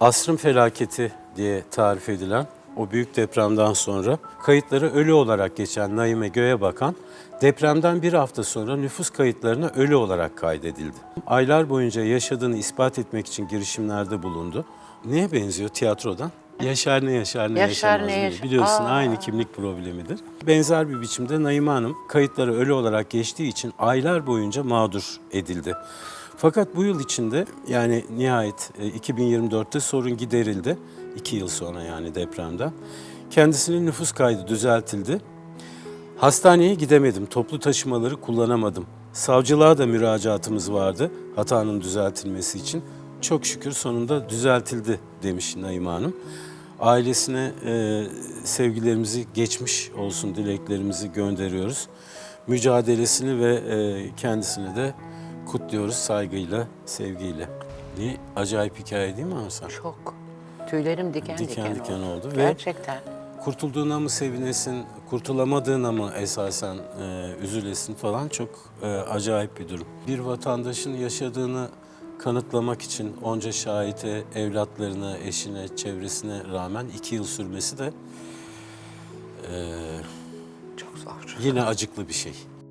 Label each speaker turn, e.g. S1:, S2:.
S1: Asrın felaketi diye tarif edilen o büyük depremden sonra kayıtları ölü olarak geçen Naime Göğebakan depremden bir hafta sonra nüfus kayıtlarına ölü olarak kaydedildi. Aylar boyunca yaşadığını ispat etmek için girişimlerde bulundu. Neye benziyor tiyatrodan? Yaşar ne yaşar ne
S2: Yaşar
S1: yaşamaz
S2: ne yaşar-
S1: Biliyorsun
S2: Aa.
S1: aynı kimlik problemidir. Benzer bir biçimde Naime Hanım kayıtları ölü olarak geçtiği için aylar boyunca mağdur edildi. Fakat bu yıl içinde yani nihayet e, 2024'te sorun giderildi. İki yıl sonra yani depremden. Kendisinin nüfus kaydı düzeltildi. Hastaneye gidemedim, toplu taşımaları kullanamadım. Savcılığa da müracaatımız vardı hatanın düzeltilmesi için. Çok şükür sonunda düzeltildi demiş Naime Hanım. Ailesine e, sevgilerimizi geçmiş olsun dileklerimizi gönderiyoruz. Mücadelesini ve e, kendisini de kutluyoruz saygıyla, sevgiyle. Ne acayip hikaye değil mi Hasan?
S2: Çok. Tüylerim diken diken,
S1: Diken diken oldu ve-
S2: Gerçekten.
S1: Kurtulduğuna mı sevinesin, kurtulamadığına mı esasen e, üzülesin falan çok e, acayip bir durum. Bir vatandaşın yaşadığını kanıtlamak için onca şahite, evlatlarına, eşine, çevresine rağmen iki yıl sürmesi de e,
S2: Çok zor.
S1: yine acıklı bir şey.